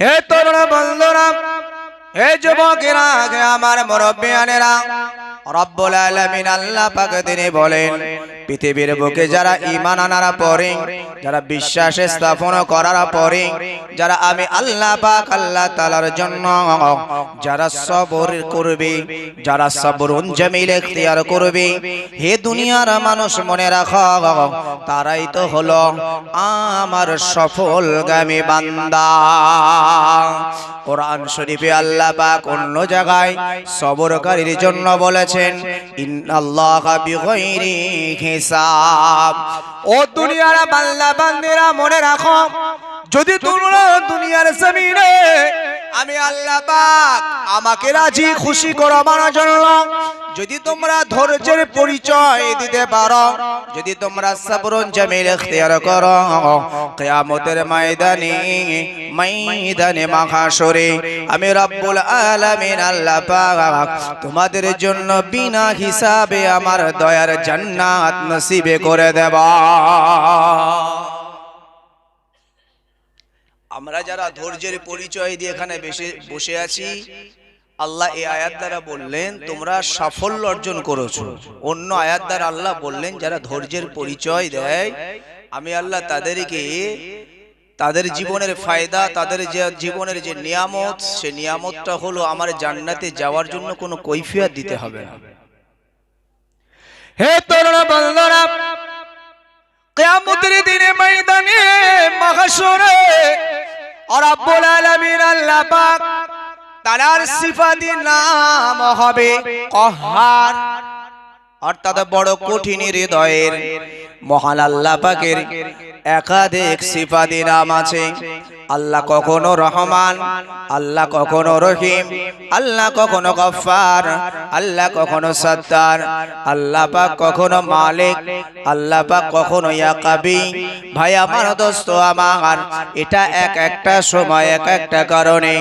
হে তরুণ বন্ধুরা হে যুবকেরা আমার মুরব্বিয়ানেরা রব্বুল আলামিন আল্লাহ পাক তিনি বলেন, পৃথিবীর বুকে যারা ঈমান আনার পরে যারা বিশ্বাস স্থাপন করার পরে যারা আমি আল্লাহ পাক আল্লাহ তাআলার জন্য, যারা সবর করবে, যারা সবরুন জামিল ইখতিয়ার করবে, হে দুনিয়ার মানুষ মনে রাখো, তারাই তো হলো আমার সফলগামী বান্দা। কোরআন শরীফে আল্লাহ পাক অন্য জায়গায় সবরকারীর জন্য বলেছেন হিসাব। ও দুনিয়ার বান্দা বান্দিরা মনে রাখো যদি তোমরা দুনিয়ার জমিনে আমি আল্লাহ পাক আমাকে রাজি খুশি করাবার জন্য যদি তোমরা ধৈর্যের পরিচয় দিতে পারো যদি তোমরা সাবরুন জামিল ইখতিয়ার করো কিয়ামতের ময়দানে ময়দানে মাহাশরে আমি রব্বুল আলামিন আল্লাহ পাক তোমাদের জন্য বিনা হিসাবে আমার দয়ার জান্নাত নসিবে করে দেবা। আমরা যারা ধৈর্যের পরিচয় দিয়ে এখানে বসে আছি, আল্লাহ এই আয়াত দ্বারা বললেন, তোমরা সাফল্য অর্জন করেছ। অন্য আয়াত দ্বারা আল্লাহ বললেন, যারা ধৈর্যের পরিচয় দেয়, আমি আল্লাহ তাদেরকে তাদের জীবনের ফায়দা, তাদের যে জীবনের যে নিয়ামত, সে নিয়ামতটা হলো আমার জান্নাতে যাওয়ার জন্য কোনো কৈফিয়ত দিতে হবে না। হে তরুণ বন্ধুরা কিয়ামতের দিনে ময়দানে মহাসরে আর আব্বুল আলামিন আল্লাহ পাক তার সিফাতি নাম হবে কহার। অর্থাৎ বড় কঠিন হৃদয়ের মহান আল্লাহ পাকের একাধিক সিফাতি নাম আছে। আল্লাহ কখনো রহমান আল্লাহ কখনো রহিম আল্লাহ কখনো গফফার আল্লাহ কখনো সত্তার আল্লাহ পাক কখনো মালিক আল্লাহ পাক কখনো ইয়াকাবি। ভাই আমার দোস্ত আমার এটা এক একটা সময় এক একটা কারণে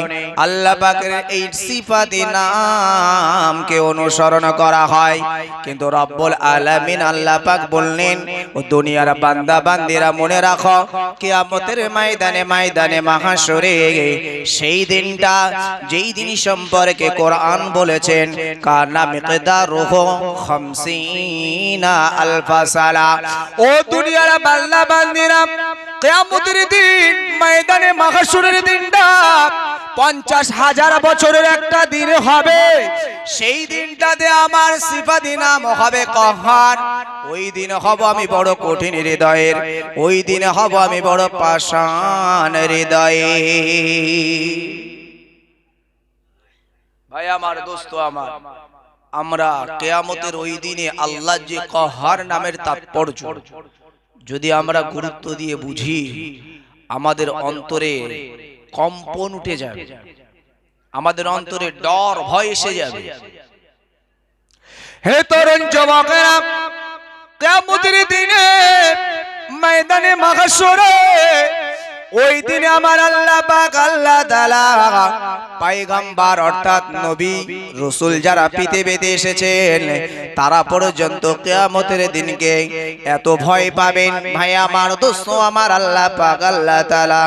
আল্লাহ পাকের এই সিফাতি নামকে অনুসরণ করা হয়। কিন্তু রব্বুল আলামিন আল্লাহ পাক বললেন, ও দুনিয়ার বান্দা, বান্দিরা, মনে রাখো, কিয়ামতের ময়দানে ময়দানে মাহাশরে সেই দিনটা, যেই দিন সম্পর্কে কোরআন বলেছেন কার কানা মিকদারুহু 50 আলফা সালা। ও দুনিয়ার বান্দা, বান্দিরা, কিয়ামতের দিন, ময়দানে মাহাশরের দিনটা পঞ্চাশ হাজার বছরের একটা দিন হবে। সেই দিনটাতে আমার সিফাতি নাম হবে কহার ওই দিন হব আমি বড় কঠিন হৃদয়ের। ওই দিন হব আমি বড় পাষাণ হৃদয়ে ভাই আমার দোস্ত আমার, আমরা কেয়ামতের ওই দিনে আল্লাহ যে কহার নামের তাৎপর্য, যদি আমরা গুরুত্ব দিয়ে বুঝি, আমাদের অন্তরে কম্পন উঠে যাবে। আমাদের অন্তরে ডর ভয় এসে যাবে। হে তরুণ যুবকেরা কিয়ামতের দিনে ময়দানে মাহশরে ওই দিনে আমার আল্লাহ পাক, আল্লাহ তাআলা পায়গাম্বার অর্থাৎ নবী, রসুল যারা পৃথিবীতে এসেছেন, তারা পর্যন্ত কিয়ামতের দিনকে এত ভয় পাবেন। ভাই, আমার দোস্ত, আমার আল্লাহ পাক, আল্লাহ তাআলা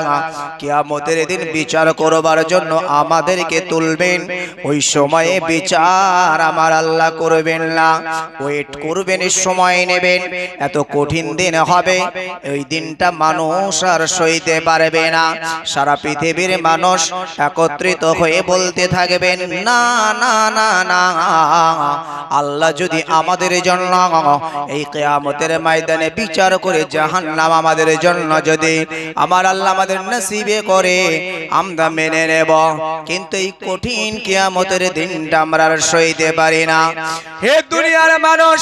কিয়ামতের দিন বিচার করবার জন্য আমাদেরকে তুলবেন। ওই সময়ে বিচার আমার আল্লাহ করবেন না। ওয়েট করবেন, সময় নেবেন। এত কঠিন দিন হবে। ওই দিনটা মানুষ আর সইতে পারবে না। সারা পৃথিবীর মানুষ একত্রিত হয়ে বলতে থাকবেন না না না না। আল্লাহ যদি আমাদের জন্য এই কেয়ামতের ময়দানে বিচার করে, জাহান্নাম আমাদের জন্য যদি আমার আল্লাহ আমাদের নসিবে করে, আমরা মেনে নেব। কিন্তু এই কঠিন কেয়ামতের দিনটা আমরা আর সইতে পারি না। হে দুনিয়ার মানুষ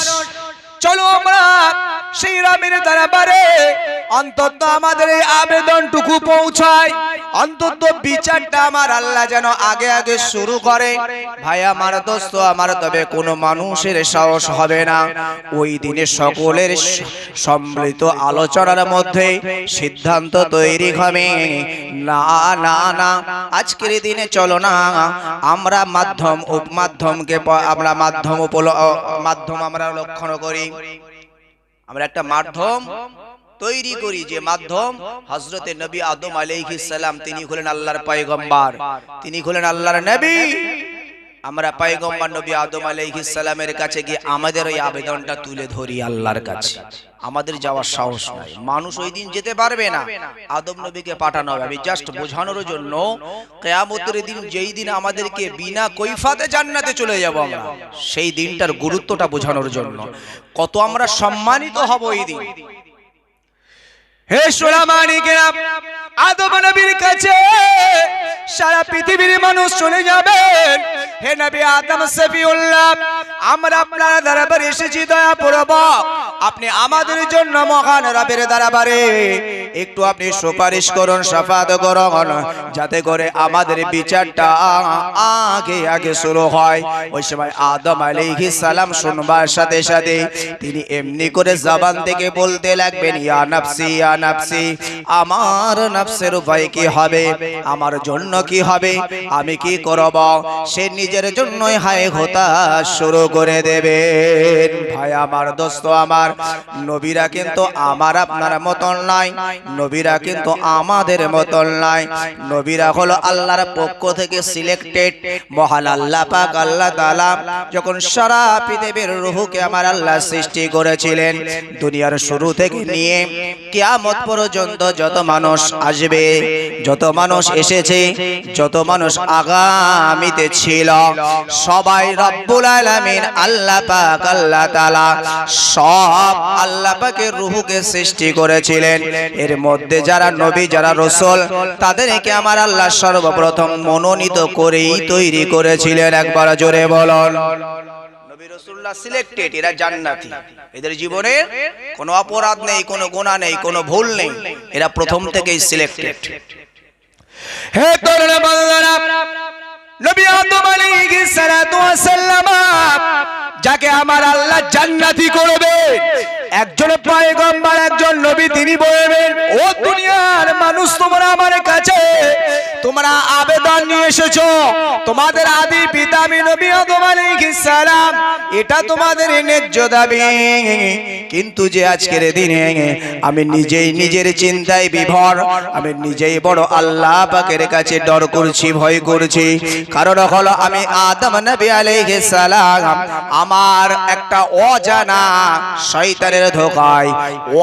চলো আমরা সেই রামের দরবারে অন্তত আমাদের এই আবেদনটুকু পৌঁছায় অন্তত বিচারটা আমার আল্লাহ যেন আগে আগে শুরু করে। ভাই, আমার দোস্ত, আমার তবে কোনো মানুষের সাহস হবে না। ওই দিনে সকলের সম্মিলিত আলোচনার মধ্যে সিদ্ধান্ত তৈরি হবে। না না না, আজকের দিনে চলো না। আমরা মাধ্যম উপ- মাধ্যমকে আমরা মাধ্যম মাধ্যম আমরা লক্ষণ করি। আমরা একটা মাধ্যম তৈরি করি যে মাধ্যম হজরতে নবী আদম আলাইহিস সালাম, তিনি হলেন আল্লাহর পয়গম্বর, তিনি হলেন আল্লাহর নবী। আমরা পয়গম্বর নবী আদম আলাইহিস সালামের কাছে গিয়ে আমাদের ওই আবেদনটা তুলে ধরি আল্লাহর কাছে। আমাদের যাওয়ার সাহস নাই। মানুষ ওই দিন যেতে পারবে না। আদম নবীকে পাঠানো হবে। আমি জাস্ট বোঝানোর জন্য কেয়ামতের দিন যেই দিন আমাদেরকে বিনা কৈফাতে জান্নাতে চলে যাব আমরা। সেই দিনটার গুরুত্বটা বোঝানোর জন্য। কত আমরা সম্মানিত হব এই দিন। হে সোলামানিকেরা আদম নবীর কাছে সারা পৃথিবীর মানুষ চলে যাবেন হে নবী আদম সফিউল্লাহ, আমরা আপনার দরবারে এসেছি দয়া পূর্বক। আপনি আমাদের জন্য মহান রবের দরবারে একটু আপনি সুপারিশ করুন, সাফাত করুন, যাতে করে আমাদের বিচারটা আগে আগে শুরু হয়। ওই সময় আদম আলাইহিস সালাম শুনবার সাথে সাথে তিনি এমনি করে জবান থেকে বলতে লাগবেন, ইয়া নাফসি ইয়া নাফসি, আমার নাফসের উপায় কি হবে? আমার জন্য কি হবে? আমি কি করব? সে নিজের জন্যই হায় হতাশ শুরু করে দেবেন। ভাই আমার দোস্ত আমার, নবীরা কিন্তু আমার আপনার মতন নাই, নবীরা কিন্তু আমাদের মতন নাই। নবীরা হলো আল্লাহর পক্ষ থেকে সিলেক্টেড মহান আল্লাহ পাক, আল্লাহ তাআলা যখন সারা পৃথিবীর রুহকে আমার আল্লাহ সৃষ্টি করেছিলেন, দুনিয়ার শুরু থেকে নিয়ে কিয়ামত পর্যন্ত যত মানুষ আসবে, যত মানুষ এসেছে, যত মানুষ আগামীতে ছিল সবাই রব্বুল আলামিন আল্লাহ পাক, আল্লাহ তাআলা সব আল্লাহ পাকের রূহকে সৃষ্টি করেছিলেন। এর মধ্যে যারা নবী, যারা রসুল, তাদেরকে আমার আল্লাহ সর্বপ্রথম মনোনীত করেই তৈরি করেছিলেন। একবার জোরে বলুন। সিলেক্টেড এরা জান্নাতি। এদের জীবনে কোনো অপরাধ নেই, কোনো গুনাহ নেই, কোনো ভুল নেই। এরা প্রথম থেকেই সিলেক্টেড হে বান্দারা নবী আদম আলাইহিস সালাতু ওয়াস সালাম যাকে আমার আল্লাহ জান্নাতি করবে একজন পয়গম্বর, একজন নবী, তিনি বলবেন, ও দুনিয়ার মানুষ, তোমরা আমার কাছে, তোমরা আবেদন নিয়ে এসেছ। তোমাদের আদি পিতা আমি নবী আদম আলাইহিস সালাম, এটা তোমাদের ন্যায্য দাবি। কিন্তু যে আজকের দিনে আমি নিজেই নিজের চিন্তায় বিভর, আমি নিজেই বড় আল্লাহ পাকের কাছে ডর করছি, ভয় করছি। কারণ হলো আমি আদম নবী আলাইহিস সালাম, আমার একটা অজানা শয়তানের ধোকায়।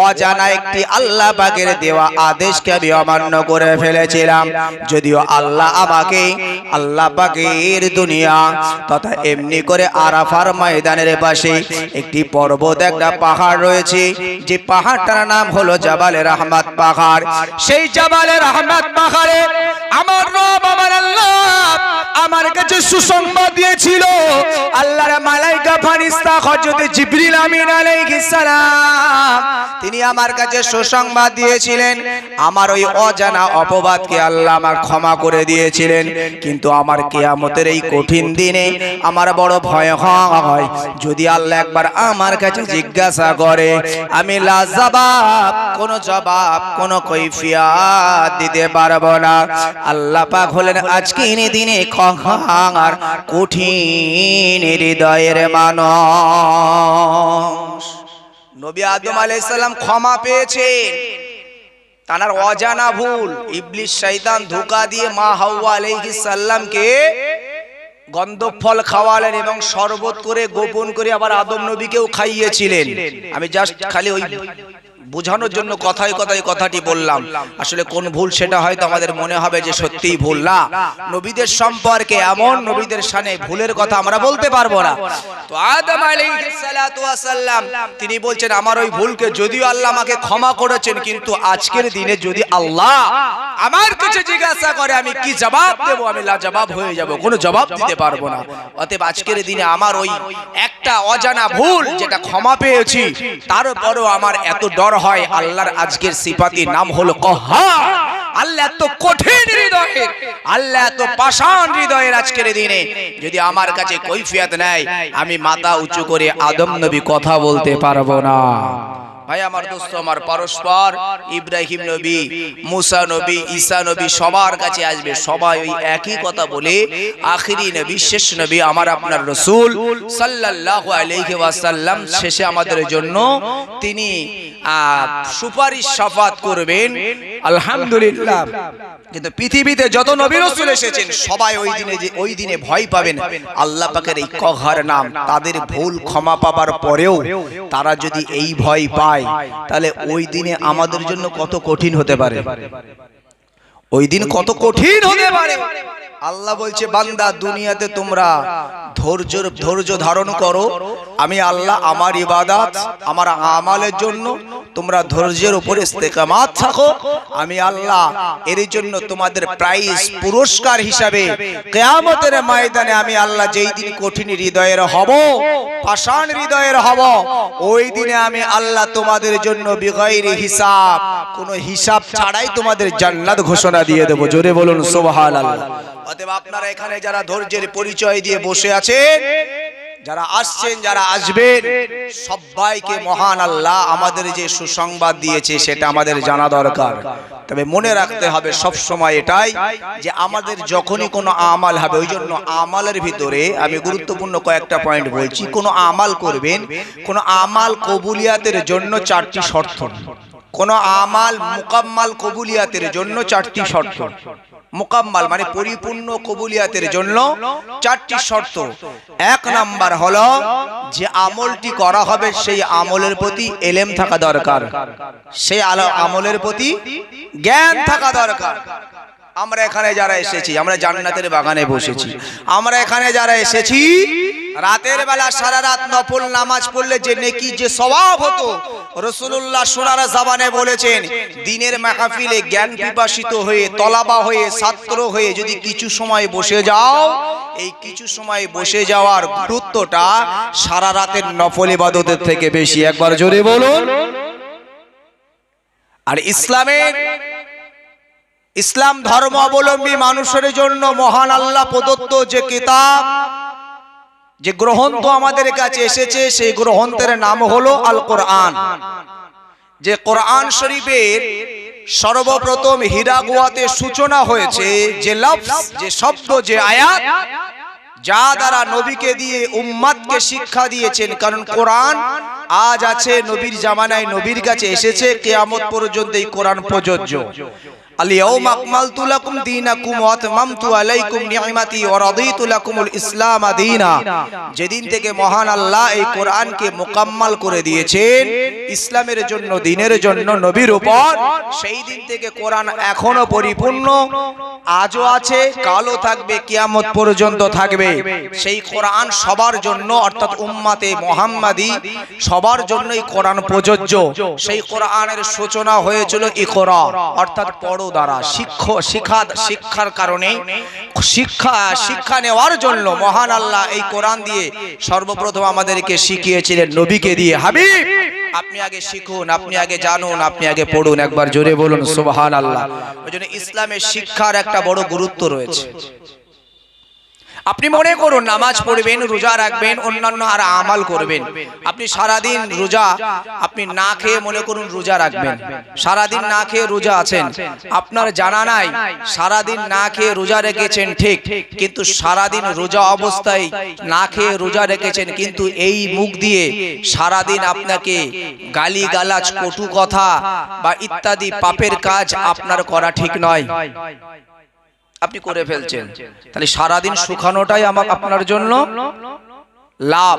অজানা একটি আল্লাহ পাকের দেওয়া আদেশকে আমি অমান্য করে ফেলেছিলাম। যদিও আল্লাহ আমাকে আল্লাহ পাকের দুনিয়া তথা এমনি করে আরাফার ময়দানের পাশে একটি পর্বত, একটা পাহাড় রয়েছে। যে পাহাড়টার নাম হলো জাবালে রহমাত পাহাড়। সেই জাবালে রহমাত পাহাড়ে আমার রব, আমার আল্লাহ আমার কাছে সুসংবাদ দিয়েছিল। আল্লাহর মালাইকা ফারিস্তা হযরত আমিন তিনি আমার কাছে সুসংবাদ দিয়েছিলেন। আমার ওই অজানা অপবাদকে আল্লাহ আমার ক্ষমা করে দিয়েছিলেন। কিন্তু আমার কিয়ামতের এই কঠিন দিনে আমার বড় ভয় হয়। যদি আল্লাহ একবার আমার কাছে জিজ্ঞাসা করে, আমি লাজবাব, কোন জবাব, কোন কৈফিয়াত দিতে পারব না। আল্লাহ পাক হলেন আজকের দিনে কঠিন হৃদয়ের মানুষ। নবী আদম আলাইহিস সালাম ক্ষমা পেয়েছেন। তানার অজানা ভুল ইবলিশ শয়তান ধোকা দিয়ে মা হাওয়া আলাইহিস সালামকে গন্ধ ফল খাওয়ালেন এবং শরবত করে গোপন করে আবার আদম নবীকেও খাইয়েছিলেন। আমি জাস্ট খালি ওই বোঝানোর জন্য কথায় কথায় কথাটি বললাম। আসলে কোন ভুল সেটা হয়তো আমাদের মনে হবে যে সত্যিই ভুল না। নবীদের সম্পর্কে এমন নবীদের সানে ভুলের কথা আমরা বলতে পারব না। তো আদম আলাইহিস সালাতু ওয়াস সালাম তিনি বলছেন আমার ওই ভুলকে যদিও আল্লাহ আমাকে ক্ষমা করেছেন কিন্তু আজকের দিনে যদি আল্লাহ আমার কাছে জিজ্ঞাসা করে আমি কি জবাব দেব? আমি লাজবাব হয়ে যাব কোনো জবাব দিতে পারব না। অতএব আজকের দিনে আমার ওই একটা অজানা ভুল যেটা ক্ষমা পেয়েছি তারপরও আমার এত ডর হয় আল্লাহর আজকের সিফাতির নাম হলো কহার। আল্লাহ এত কঠিন হৃদয়ের, আল্লাহ এত পাষাণ হৃদয়ের আজকের দিনে। যদি আমার কাছে কৈফিয়ত নেয় আমি মাথা উঁচু করে আদম নবী কথা বলতে পারব না। ভাই, আমার দোস্ত, আমার পরস্পর, ইব্রাহিম নবী, মুসা নবী, ঈসা নবী সবার কাছে আসবে। সবাই ওই একই কথা বলে, আখিরি নবী, শেষ নবী আমার আপনার রসুল সাল্লাল্লাহু আলাইহি ওয়াসাল্লাম। শেষে আমাদের জন্য তিনি সুপারিশ সাফাত করবেন। আলহামদুলিল্লাহ। কিন্তু পৃথিবীতে যত নবী রসুল এসেছেন সবাই ওই দিনে যে ওই দিনে ভয় পাবেন। আল্লাহ পাকের এই কঘার নাম তাদের ভুল ক্ষমা পাবার পরেও তারা যদি এই ভয় পায় তাহলে ওই দিনে আমাদের জন্য কত কঠিন হতে পারে। ওই দিন কত কঠিন হতে পারে। আল্লাহ বলছে বান্দা দুনিয়াতে তোমরা ধৈর্য ধৈর্য ধারণ করো। আমি আল্লাহ আমার ইবাদত আমার আমালের জন্য তোমরা ধৈর্যের উপরে ইস্তেকামাত থাকো। আমি আল্লাহ এর জন্য তোমাদের প্রাইজ পুরস্কার হিসাবে কেয়ামতের ময়দানে আমি আল্লাহ যেই দিন কঠিন হৃদয়ের হব পাষাণ হৃদয়ের হব ওই দিনে আমি আল্লাহ তোমাদের জন্য বিগৈর হিসাব কোনো হিসাব ছাড়াই তোমাদের জান্নাত ঘোষণা দিয়ে দেবো। জোরে বলুন সোহাল অতএব আপনারা এখানে যারা ধৈর্যের পরিচয় দিয়ে বসে আছেন যারা আসছেন যারা আসবেন সবাইকে মহান আল্লাহ আমাদের যে সুসংবাদ দিয়েছে সেটা আমাদের জানা দরকার। তবে মনে রাখতে হবে সব সময় এটাই যে আমাদের যখনই কোনো আমাল হবে ওই জন্য আমালের ভিতরে আমি গুরুত্বপূর্ণ কয়েকটা পয়েন্ট বলছি। কোনো আমাল করবেন কোনো আমাল কবুলিয়াতের জন্য চারটি শর্ত। কোনো আমাল মুকাম্মাল কবুলিয়াতের জন্য চারটি শর্ত। মোকাম্মাল মানে পরিপূর্ণ কবুলিয়াতের জন্য চারটি শর্ত। এক নাম্বার হলো যে আমলটি করা হবে সেই আমলের প্রতি এলেম থাকা দরকার। সেই আমলের প্রতি জ্ঞান থাকা দরকার। আমরা এখানে যারা এসেছি, আমরা জান্নাতের বাগানে বসেছি। আমরা এখানে যারা এসেছি, রাতের বেলা সারা রাত নফল নামাজ পড়লে যে নেকি যে স্বভাব হতো রসুল্লাহ সোনার জাবানে বলেছেন, দিনের মাহফিলে জ্ঞান পিপাসিত হয়ে, তলাবা হয়ে, ছাত্র হয়ে যদি কিছু সময় বসে যাও, এই কিছু সময় বসে যাওয়ার গুরুত্বটা সারা রাতের নফল ইবাদতের থেকে বেশি। একবার জোরে বলুন। আর ইসলামের ইসলাম ধর্ম অবলম্বী মানুষের জন্য মহান আল্লাহ প্রদত্ত যে কিতাব যে গ্রন্থ আমাদের কাছে এসেছে, সেই গ্রন্থের নাম হলো আল কোরআন যে কোরআন শরীফের সর্বপ্রথম হীরাগুয়াতে সূচনা হয়েছে, যে লফজ, যে শব্দ, যে আয়াত, যা দ্বারা নবীকে দিয়ে উম্মাদকে শিক্ষা দিয়েছেন। কারণ কোরআন আজ আছে নবীর জামানায়, নবীর কাছে এসেছে, কেয়ামত পর্যন্ত এই কোরআন প্রযোজ্য। লাকুম দীনাকুম ওয়া আতমামতু আলাইকুম নি'মাতি ওয়া রাদিতু লাকুমুল ইসলাম দীনা যেদিন থেকে মহান আল্লাহ এই কোরআনকে মোকাম্মাল করে দিয়েছেন, ইসলামের জন্য, দিনের জন্য, নবীর উপর, সেই দিন থেকে কোরআন এখনও পরিপূর্ণ, আজও আছে, কালও থাকবে, কিয়ামত পর্যন্ত থাকবে। সেই কোরআন সবার জন্য, অর্থাৎ উম্মাতে মোহাম্মদী, সবার জন্যই কোরআন প্রযোজ্য। সেই কোরআনের সূচনা হয়েছিল ইকরা অর্থাৎ পড়ো দ্বারা শিক্ষ, শিক্ষা, শিক্ষার কারণে, শিক্ষা শিক্ষা নেওয়ার জন্য মহান আল্লাহ এই কোরআন দিয়ে সর্বপ্রথম আমাদেরকে শিখিয়েছিলেন নবীকে দিয়ে। হাবিব, আপনি আগে শিখুন, আপনি আগে জানুন, আপনি আগে পড়ুন, একবার জোরে বলুন সুবহান আল্লাহ ওই জন্য ইসলামের শিক্ষার একটা বড় গুরুত্ব রয়েছে। আপনি মনে করুন, নামাজ পড়বেন, রোজা রাখবেন, অন্যান্য আর আমাল করবেন। আপনি সারাদিন রোজা আপনি না খেয়ে মনে করুন রোজা রাখবেন। সারাদিন না খেয়ে রোজা আছেন। আপনার জানা নাই, সারাদিন না খেয়ে রোজা রেখেছেন, ঠিক। কিন্তু সারাদিন রোজা অবস্থায় না খেয়ে রোজা রেখেছেন, কিন্তু এই মুখ দিয়ে সারাদিন আপনাকে গালি গালাজ কটু কথা বা ইত্যাদি পাপের কাজ আপনার করা ঠিক নয়। আপনি করে ফেলছেন। তাহলে সারাদিন শুকানোটাই আমার আপনার জন্য লাভ।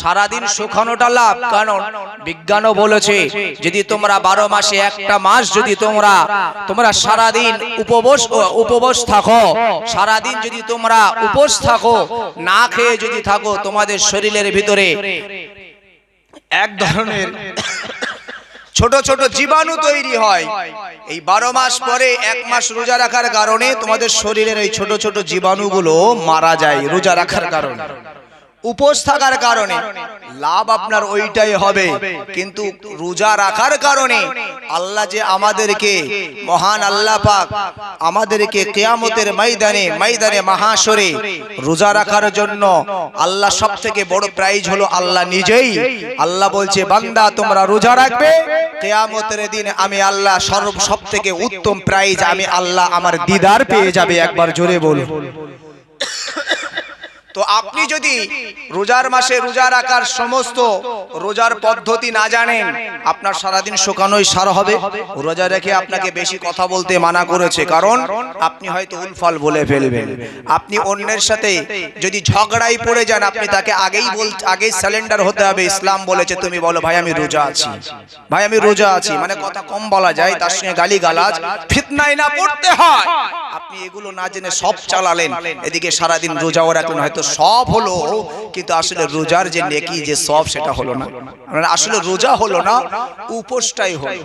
সারাদিন শুকানোটা লাভ। কারণ বিজ্ঞানও বলেছে যদি তোমরা বারো মাসে একটা মাস যদি তোমরা তোমরা সারাদিন উপবাস উপবাস থাকো। সারাদিন যদি তোমরা উপোস থাকো না খেয়ে যদি থাকো তোমাদের শরীরের ভিতরে। এক ধরনের ছোট ছোট জীবাণু তৈরি হয়। এই বারো মাস পরে এক মাস রোজা রাখার কারণে তোমাদের শরীরের এই ছোট ছোট জীবাণুগুলো মারা যায় রোজা রাখার কারণে। উপোস থাকার কারণে লাভ আপনার ওইটাই হবে। কিন্তু রোজা রাখার কারণে আল্লাহ যে আমাদেরকে মহান আল্লাহ পাক আমাদেরকে কেয়ামতের ময়দানে ময়দানে মহাসরে রোজা রাখার জন্য আল্লাহ সব থেকে বড় প্রাইজ হলো আল্লাহ নিজেই। আল্লাহ বলছে, বান্দা, তোমরা রোজা রাখবে? কেয়ামতের দিন আমি আল্লাহ সর্ব সব থেকে উত্তম প্রাইজ আমি আল্লাহ আমার দিদার পেয়ে যাবে। একবার জোরে বলুন। তো আপনি যদি রোজার মাসে রোজা রাখার সমস্ত রোজার পদ্ধতি না জানেন, আপনার সারাদিন শোকানোই সার হবে। রোজা রেখে আপনাকে বেশি কথা বলতে মানা করেছে, কারণ আপনি হয়তো উলফল বলে ফেলবেন। আপনি অন্যের সাথে যদি ঝগড়াই পড়ে যান, আপনি তাকে আগেই বল, আগেই স্যালেন্ডার হতে হবে। ইসলাম বলেছে, তুমি বলো, ভাই, আমি রোজা আছি। ভাই, আমি রোজা আছি। মানে কথা কম বলা যায়, তার সঙ্গে গালি গালাজ ফিতনায় না পড়তে হয়। আপনি এগুলো না জেনে সব চালালেন। এদিকে সারাদিন রোজাও রাখলেন হয়তো সব হলো কিন্তু আসলে রোজার যে নেকি, যে সব সেটা হলো না। মানে আসলে রোজা হলো না, উপোসটাই হলো।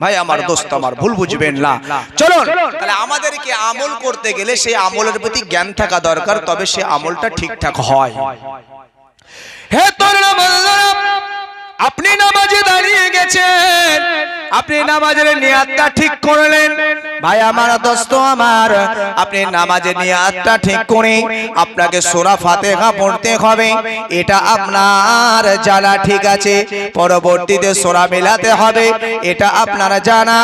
ভাই, আমার দোস্ত, আমার ভুল বুঝবেন না। চলো তাহলে আমাদেরকে আমল করতে গেলে সেই আমলের প্রতি জ্ঞান থাকা দরকার, তবে সে আমলটা ঠিকঠাক হয়। হে তোর আপনি নামাজে দাঁড়িয়ে গেছেন। আপনি নামাজের নিয়াতটা ঠিক করলেন। ভাই, আমার দোস্ত আমার, আপনি নামাজের নিয়াতটা ঠিক করে আপনাকে সোরা ফাতেহা পড়তে হবে। এটা আপনার জানা ঠিক আছে। পরবর্তীতে সোরা মেলাতে হবে। এটা আপনার জানা।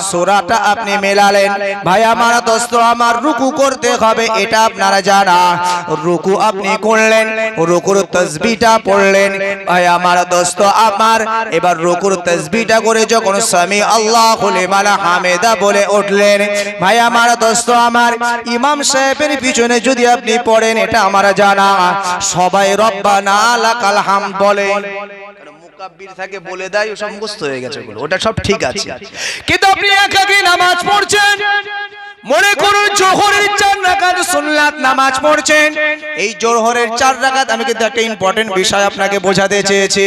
সোরাটা আপনি মেলালেন। ভাই, আমার দোস্ত আমার রুকু করতে হবে। এটা আপনার জানা। রুকু আপনি করলেন। রুকুর তসবিটা পড়লেন। ভাই, আমার দোস্ত আমার। এবার রুকুর তসবিটা করে যখন স্বামী আল্লাহ লিমান হামেদা বলে উঠলেন, ভাই আমার দোস্ত আমার, ইমাম সাহেবের পিছনে যদি আপনি পড়েন, এটা আমার জানা। সবাই রব্বানা লাকাল হাম বলে। মুকাব্বির থাকে বলে দেয় হয়ে গেছে ওটা সব ঠিক আছে। কিন্তু আপনি একাকি নামাজ পড়ছেন। মনে করুন জোহরের চার রাকাত সুন্নাত নামাজ পড়ছেন। এই জোহরের চার রাকাত আমি কিন্তু একটা ইম্পর্টেন্ট বিষয় আপনাকে বোঝাতে চেয়েছি।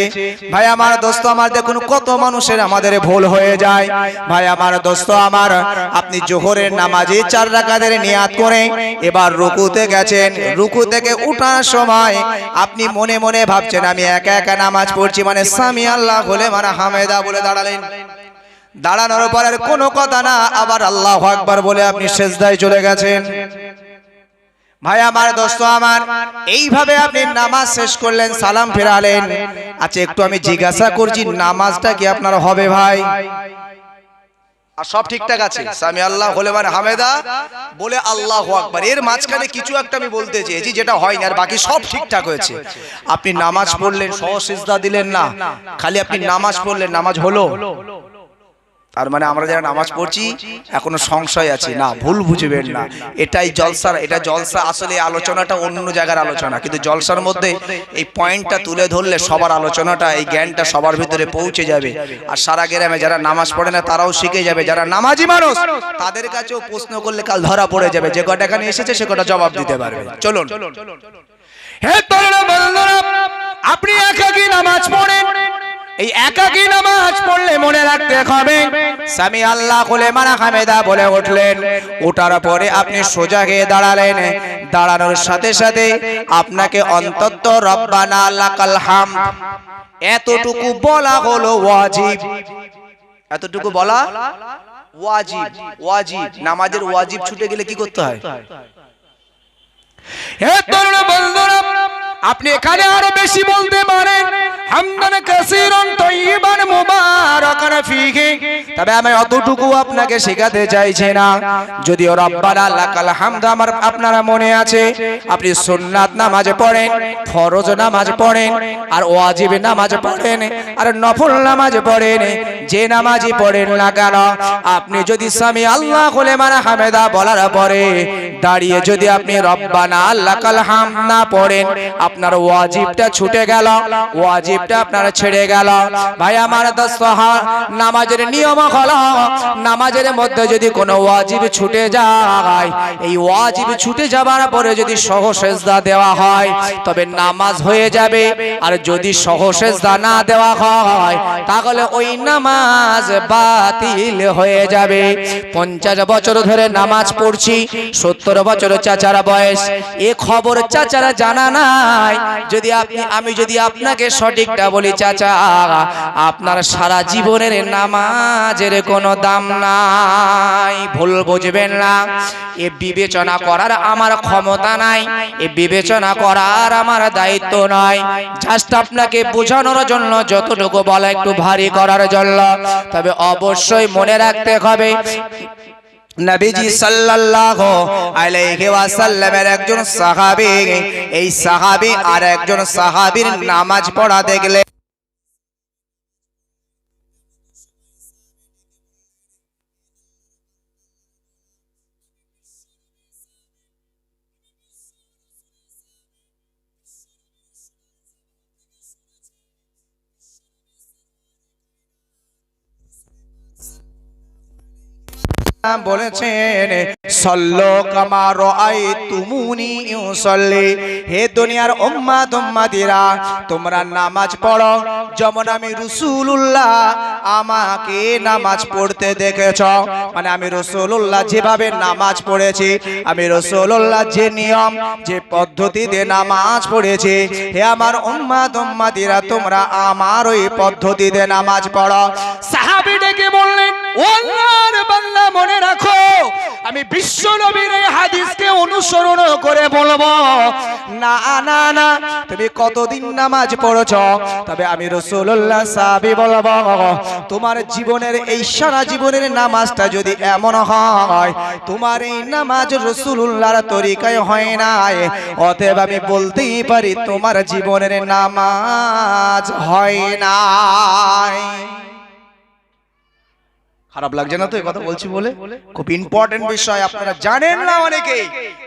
ভাই, আমার দোস্ত, আমার দেখুন কত মানুষের আমাদের ভুল হয়ে যায়। ভাই, আমার দোস্ত, আমার, আপনি জোহরের নামাজে চার রাকাতের নিয়াত করে এবার রুকুতে গেছেন। রুকু থেকে ওঠার সময় আপনি মনে মনে ভাবছেন, আমি একা একা নামাজ পড়ছি মানে সামি আল্লাহ বলে মানে হামেদা বলে দাঁড়ালেন। দাঁড়ানোর পর আর কোনো কথা না, আবার আল্লাহ আকবার বলে আপনি সেজদায় চলে গেছেন। ভাই আমার দোস্ত আমার, এইভাবে আপনি নামাজ শেষ করলেন, সালাম ফেরালেন। আচ্ছা একটু আমি জিজ্ঞাসা করছি, নামাজটা কি আপনার হবে ভাই? আর সব ঠিকঠাক আছে? সামি আল্লাহ হলে মানে হামেদা বলে আল্লাহ আকবার। এর মাঝখানে কিছু একটা আমি বলতে চেয়েছি, যেটা হয়নি, আর বাকি সব ঠিকঠাক হয়েছে। আপনি নামাজ পড়লেন, সহসিজদা দিলেন না। খালি আপনি নামাজ পড়লেন, নামাজ হলো। তার মানে আমরা যারা নামাজ পড়ছি, এখনও সংশয় আছে। না, ভুল বুঝবেন না। এটাই জলসার, এটা জলসা আসলে আলোচনাটা অন্য জায়গার আলোচনা। কিন্তু জলসার মধ্যে এই পয়েন্টটা তুলে ধরলে সবার আলোচনাটা, এই জ্ঞানটা সবার ভিতরে পৌঁছে যাবে। আর সারা গ্রামে যারা নামাজ পড়ে না, তারাও শিখে যাবে। যারা নামাজি মানুষ, তাদের কাছেও প্রশ্ন করলে কাল ধরা পড়ে যাবে। যে কটা এখানে এসেছে, সে কটা জবাব দিতে পারবে। চলুন। হে তরুণ বন্ধুরা, আপনি নামাজ পড়েন। এই একাকি নামাজ পড়লে মনে রাখতে হবে স্বামী আল্লাহ কোলে মারা হামেদা বলে উঠলেন। ওঠার পরে আপনি সোজা গিয়ে দাঁড়ালেন। দাঁড়ানোর সাথে সাথে আপনাকে অন্তত রব্বানা লাকাল হাম এতটুকু বলা হলো ওয়াজিব। এতটুকু বলা ওয়াজিব। ওয়াজিব। নামাজের ওয়াজিব ছুটে গেলে কি করতে হয়? হে তরুণ বন্ধুরা আপনি এখানে আরও বেশি বলতে পারেন। মনে আপনি নামাজ পড়েন আর নফল নামাজ পড়েন, যে নামাজই পড়েন না কেন, আপনি যদি স্বামী আল্লাহ হলে মারা হামেদা বলার পরে, দাঁড়িয়ে যদি আপনি রব্বানা লাকাল হাম না পড়েন আপনার ওয়াজিবটা ছুটে গেল, ওয়াজিবটা আপনার ছেড়ে গেল। ভাই, আমার দোস্ত নামাজের নিয়ম হলো, নামাজের মধ্যে যদি কোনো ওয়াজিব ছুটে যায়, এই ওয়াজিব ছুটে যাবার পরে যদি সহসেজদা দেওয়া হয়, তবে নামাজ হয়ে যাবে। আর যদি সহসেজদা না দেওয়া হয়, তাহলে ওই নামাজ বাতিল হয়ে যাবে। পঞ্চাশ বছর ধরে নামাজ পড়ছি, সত্তর বছর চাচারা বয়স। এ খবর চাচারা জানা নাই যদি আপনি আমি যদি আপনাকে সঠিকটা বলি চাচা আপনার সারা জীবনের নামাজের কোনো দাম নাই। ভুল বুঝবেন না। এ বিবেচনা করার আমার ক্ষমতা নাই। এ বিবেচনা করার আমার দায়িত্ব নয় জাস্ট আপনাকে বোঝানোর জন্য যতটুকু বলা একটু ভারী করার জন্য। তবে অবশ্যই মনে রাখতে হবে। নবীজি সাল্লাল্লাহু আলাইহি ওয়াসাল্লামের একজন সাহাবী। এই সাহাবী আর একজন সাহাবীর নামাজ পড়া দেখলে বলেছেন, সল্লো কামার আই তুমুনি হে দুনিয়ার তোমরা নামাজ পড়ো। যেমন আমি রসুলুল্লাহ, আমাকে নামাজ পড়তে দেখেছ। মানে আমি রসুলুল্লাহ যেভাবে নামাজ পড়েছি, আমি রসুলুল্লাহ যে নিয়ম, যে পদ্ধতিতে নামাজ পড়েছি। হে আমার উম্মাতিরা তোমরা আমার ওই পদ্ধতিতে নামাজ পড়ো। সাহাবী ডেকে বললেন বান্দা রাখো, আমি বিশ্ব নবীর এই হাদিসকে অনুসরণ করে বলব। না না না, তুমি কতদিন নামাজ পড়েছ? তবে আমি রসুল্লাহ সাহাবি বলব, তোমার জীবনের এই সারা জীবনের নামাজটা যদি এমন হয়, তোমার এই নামাজ রসুল্লাহর তরিকায় হয় নাই। অতএব আমি বলতেই পারি, তোমার জীবনের নামাজ হয় নাই। খারাপ লাগছে না তো এই কথা বলছি বলে? খুব ইম্পর্টেন্ট বিষয় আপনারা জানেন না অনেকেই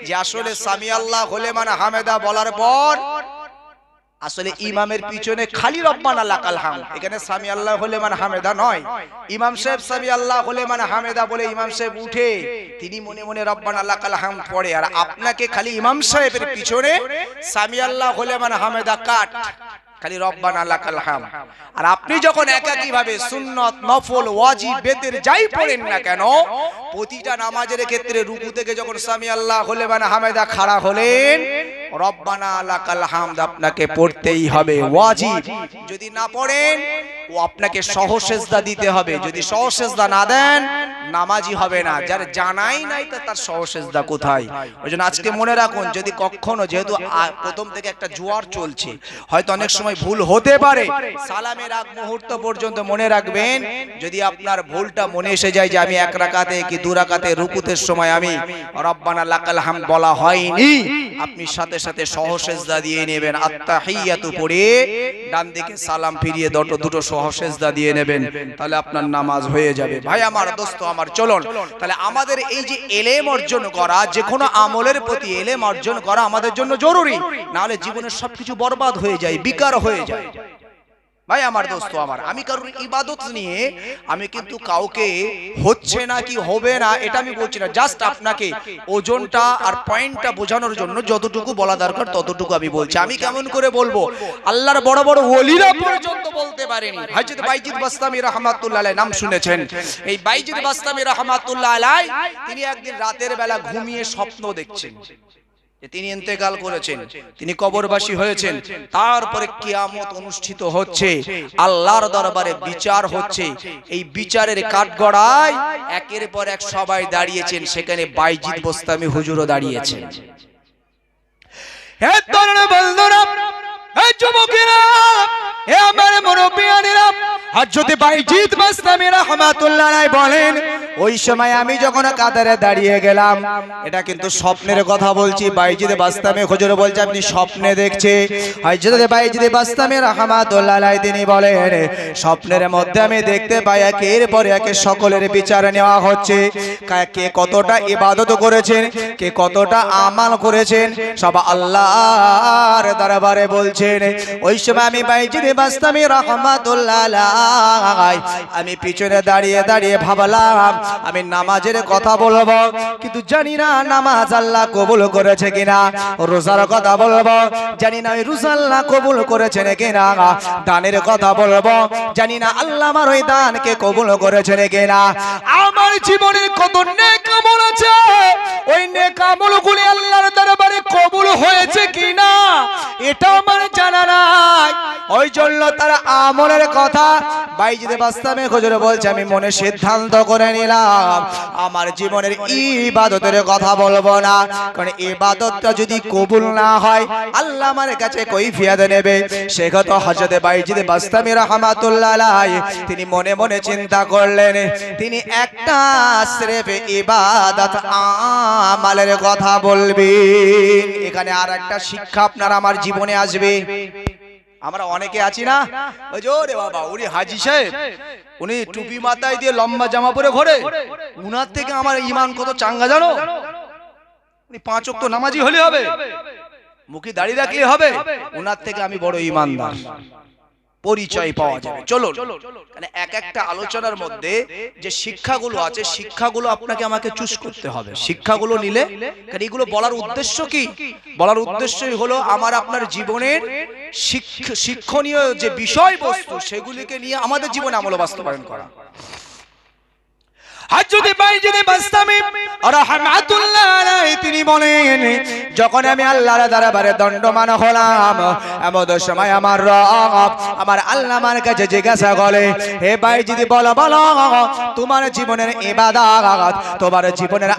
যে আসলে সামি আল্লাহ হলে মানে হামেদা বলার পর আসলে ইমামের পিছনে খালি রব্বানা লাকাল হাম এখানে সামি আল্লাহ হলে মানে হামেদা নয়। ইমাম সাহেব সামি আল্লাহ হলে মানে হামেদা বলে ইমাম সাহেব উঠে তিনি মনে মনে রব্বানা লাকাল হাম পড়ে। আর আপনাকে খালি ইমাম সাহেবের পিছনে সামি আল্লাহ হলে মানে হামেদা কাট খালি রব্বানা লাকাল হাম। আর আপনি যখন একাকী ভাবে সুন্নত, নফল, ওয়াজিব বেদের যাই পড়েন না কেন, প্রতিটা নামাজের ক্ষেত্রে রুকু থেকে যখন সামি আল্লাহ হলে মানে হামেদা খাড়া হলেন, রব্বানা আপনাকে পড়তেই হবে, ওয়াজিব। যদি না পড়েন, ও আপনাকে দিতে হবে। যদি না দেন হবে না। যার জানাই নাই তার কোথায়? ওই জন্য আজকে মনে রাখুন, যদি কখনো, যেহেতু প্রথম থেকে একটা জোয়ার চলছে, হয়তো অনেক সময় ভুল হতে পারে। সালামের আগ মুহূর্ত পর্যন্ত মনে রাখবেন, যদি আপনার ভুলটা মনে এসে যায় যে আমি এক রাকাতে কি দু রাকাতে রুকুতের সময় আমি রব্বানা লাকাল হাম বলা হয়নি, আপনি সাথে সাথে সহসেজদা দিয়ে নেবেন। আত্তাহিয়াতু পড়ে ডান দিকে সালাম ফিরিয়ে দুটো দুটো সহসেজদা দিয়ে নেবেন, তাহলে আপনার নামাজ হয়ে যাবে। ভাই আমার দোস্ত, আমার চলুন, তাহলে আমাদের এই যে এলেম অর্জন করা, যে কোনো আমলের প্রতি এলেম অর্জন করা আমাদের জন্য জরুরি না হলে জীবনের সবকিছু বরবাদ হয়ে যায়, বিকার হয়ে যায়। ভাই আমার দোস্ত আমার আমি কারোর ইবাদত নিয়ে আমি কিন্তু কাউকে হচ্ছে না কি হবে না এটা আমি বলছি না। জাস্ট আপনাকে ওজনটা আর পয়েন্টটা বোঝানোর জন্য যতটুকু বলা দরকার ততটুকু আমি বলছি। আমি কেমন করে বলব? আল্লাহর বড় বড় ওলিরা পর্যন্ত বলতে পারেনি। হযরত বাইজিদ বাস্তামি রাহমাতুল্লাহ আলাইহি নাম শুনেছেন। এই বাইজিদ বাস্তামি রাহমাতুল্লাহ আলাইহি তিনি একদিন রাতের বেলা ঘুমিয়ে স্বপ্ন দেখছেন। যে তিনি ইন্তেকাল করেছেন তিনি কবরবাসী হয়েছেন। তারপরে কিয়ামত অনুষ্ঠিত হচ্ছে। আল্লাহর দরবারে বিচার হচ্ছে। এই বিচারের কাঠগড়ায় একের পর এক সবাই দাঁড়িয়েছেন। সেখানে বাইজিদ বোস্তামি হুজুরও দাঁড়িয়েছেন। হে তরুণ বন্ধুরা হে যুবকেরা হে আমার মুরব্বিয়ানেরা যদি বাইজিদ বাস্তামি রাহমাতুল্লাহ আলাইহি বলেন, ওই সময় আমি যখন কাতারে দাঁড়িয়ে গেলাম, এটা কিন্তু স্বপ্নের কথা বলছি, বাইজিদ বাস্তামি হুজুর বলছে, আপনি স্বপ্নে দেখছে। হযরত বাইজিদ বাস্তামি রাহমাতুল্লাহ আলাইহি তিনি বলেন, স্বপ্নের মধ্যে আমি দেখতে পাই একের পর একে সকলের বিচার নেওয়া হচ্ছে। কে কতটা ইবাদত করেছেন, কে কতটা আমাল করেছেন, সব আল্লাহর দরবারে বলছেন। ওই সময় আমি বাইজিদে বাস্তামি রহমাতুল্লাহ আলাই আমি পিছনে দাঁড়িয়ে দাঁড়িয়ে ভাবলাম, আমি নামাজের কথা বলব, কিন্তু জানি না নামাজ আল্লাহ কবুল করেছে কিনা, রোজার কথা বলব, জানি না ওই রোজা আল্লাহ কবুল করেছেন কিনা, দানের কথা বলব, জানি না আল্লাহ আমার ওই দানকে কবুল করেছেন কিনা। আমার জীবনের কত নেক আমল আছে, ওই নেক আমলগুলি আল্লাহর দরবারে কবুল হয়েছে কিনা, এটা আমার জানা নাই ওই জন্য তার আমলের কথা বাইজিদে বাস্তবে খুজুর বলছে, আমি মনে সিদ্ধান্ত করে নিলাম। আমার জীবনের ইবাদতের কথা বলব না। কারণ ইবাদতটা যদি কবুল না হয়, আল্লাহ আমার কাছে কৈফিয়াত নেবে। সে কথা হজরতে বাইজিদে বাস্তামি রহমাতুল্লাহ তিনি মনে মনে চিন্তা করলেন, তিনি একটা স্রেফ ইবাদত আমালের কথা বলবেন। এখানে আর একটা শিক্ষা আপনার আমার জীবনে আসবে। আমরা অনেকে আছি না? ওই ওরে বাবা উনি হাজি সাহেব। উনি টুপি মাথায় দিয়ে লম্বা জামা পরে ঘোরে? উনার থেকে আমার ইমান কত চাঙ্গা জানো? উনি পাঁচ অক্ত নামাজি হলে হবে। মুখে দাঁড়িয়ে রাখলে হবে। ওনার থেকে আমি বড় ইমানদার। পরিচয় পাওয়া যাবে। চলো মানে এক একটা আলোচনার মধ্যে যে শিক্ষাগুলো আছে শিক্ষাগুলো আপনাকে আমাকে চুজ করতে হবে। শিক্ষাগুলো নিলে কারণ এগুলো বলার উদ্দেশ্য কি? বলার উদ্দেশ্যই হলো আমার আপনার জীবনের শিক্ষ- শিক্ষণীয় যে বিষয়বস্তু সেগুলিকে নিয়ে আমাদের জীবনে আমল বাস্তবায়ন করা। পাই যদি বাস্তামি, রহমাতুল্লাহ আলাইহি, তিনি বলেন, যখন আমি আল্লাহর দরবারে দণ্ডমান হলাম, এমন সময় আমার রব আমার আল্লাহ আমার কাছে জিজ্ঞাসা করে হে ভাই যদি বলো বলো, তোমার জীবনের ইবাদত, তোমার জীবনের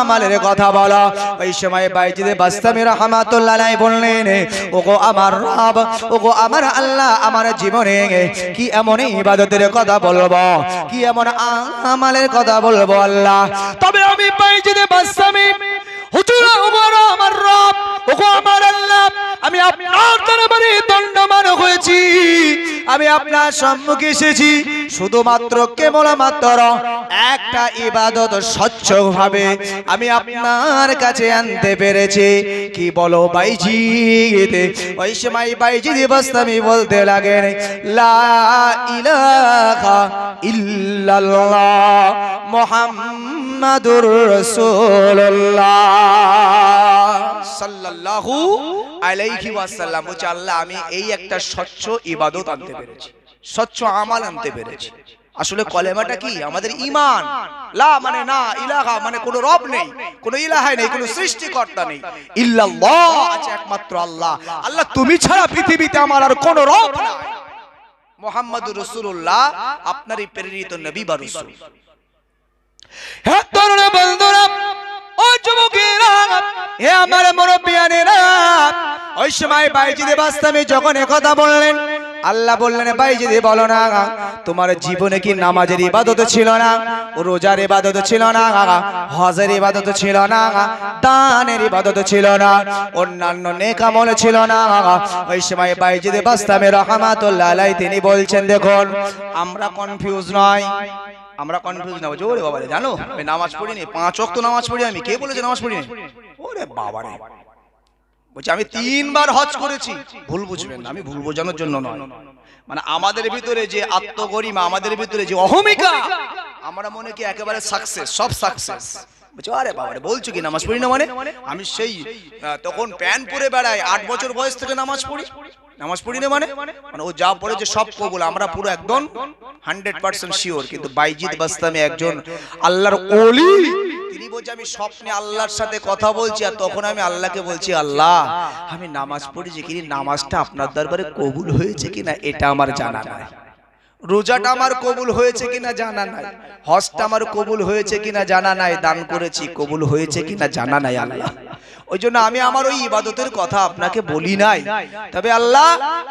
আমালের কথা বলো। ওই সময় ভাই যদি বাস্তামি, রহমাতুল্লাহ আলাইহি বললেন, ওগো আমার রব, ওগো আমার আল্লাহ, আমার জীবনে কি এমন ইবাদতের কথা বলব, কি এমন আমালের কথা বলব আল্লাহ। তবে আমি পাই যদি বাস্তামি হুজুর আমার রব। আমি আপনার দরবারে দণ্ডমান হয়েছি। আমি আপনার সম্মুখে এসেছি, শুধুমাত্র কেবল মাত্র একটা ইবাদত স্বচ্ছভাবে আমি আপনার কাছে আনতে পেরেছি। কি বলো বাইজি ওই সময় বাইজি দিবস্তামি বলতে লাগেন, লা ইলাহা ইল্লাল্লাহ মুহাম্মাদুর রাসূলুল্লাহ। সাল্লাল্লাহু আলাইহি ওয়াসাল্লাম বলছে আল্লাহ আমি এই একটা স্বচ্ছ ইবাদত আনতে পেরেছি। স্বচ্ছ আমাল আনতে পেরেছি। আসলে কলেমাটা কি? আমাদের ইমান। লা মানে না ইলাহা মানে কোনো রব নেই কোনো ইলাহাই নেই কোনো সৃষ্টিকর্তা নেই। ইল্লাল্লাহ আছে একমাত্র আল্লাহ। আল্লাহ তুমি ছাড়া পৃথিবীতে আমার আর কোনো রব নাই। মোহাম্মদুর রাসূলুল্লাহ আপনারই প্রেরিত নবী বা রাসূল। হে তরুণ বন্ধুরা যখন কথা বললেন বললেন বলো না, তোমার জীবনে কি নামাজের ইবাদত ছিল না, রোজার ইবাদত ছিল না, হজের ইবাদত ছিল না, দানের ইবাদত ছিল না, অন্যান্য নেক আমল ছিল না। ওই সময় বাইজিদে বাস্তবে রহমাতুল্লাহ আলাইহি তিনি বলছেন, দেখুন, আমরা কনফিউজ নয়। আমরা কনফিউজ না। ওরে বাবা রে জানো? আমি নামাজ পড়িনি। পাঁচ ওয়াক্ত নামাজ পড়ি আমি। কে বলেছে নামাজ পড়িনি? ওরে বাবা রে বলছি আমি তিনবার হজ করেছি। ভুল বুঝবেন না। আমি ভুল বোঝানোর জন্য নয়। মানে আমাদের ভিতরে যে আত্মগরিমা আমাদের ভিতরে যে অহমিকা আমরা মনে কি একেবারে সাকসেস সব সাকসেস বলছি আরে বাবা বলছো কি নামাজ পড়ি না মানে? আমি সেই তখন প্যান পরে বেড়াই আট বছর বয়স থেকে নামাজ পড়ি। নামাজ পড়ি না মানে? মানে ও যা পড়েছে সব কবুল আমরা পুরো একদম হান্ড্রেড পার্সেন্ট শিওর কিন্তু বাইজিদ বাস্তামে একজন আল্লাহর ওলি। তিনি বলছে আমি স্বপ্নে আল্লাহর সাথে কথা বলছি আর তখন আমি আল্লাহকে বলছি আল্লাহ আমি নামাজ পড়ি যে কিন্তু নামাজটা আপনার দরবারে কবুল হয়েছে কিনা? এটা আমার জানা নাই। রোজাটা আমার কবুল হয়েছে কিনা জানা নাই। হজটা আমার কবুল হয়েছে কিনা জানা নাই দান করেছি কবুল হয়েছে কিনা জানা নাই আল্লাহ। ওই জন্য আমি আমার ওই ইবাদতের কথা আপনাকে বলি নাই। তবে আল্লাহ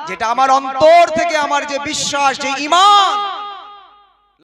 যেটা আমার অন্তর থেকে আমার যে বিশ্বাস যে ইমান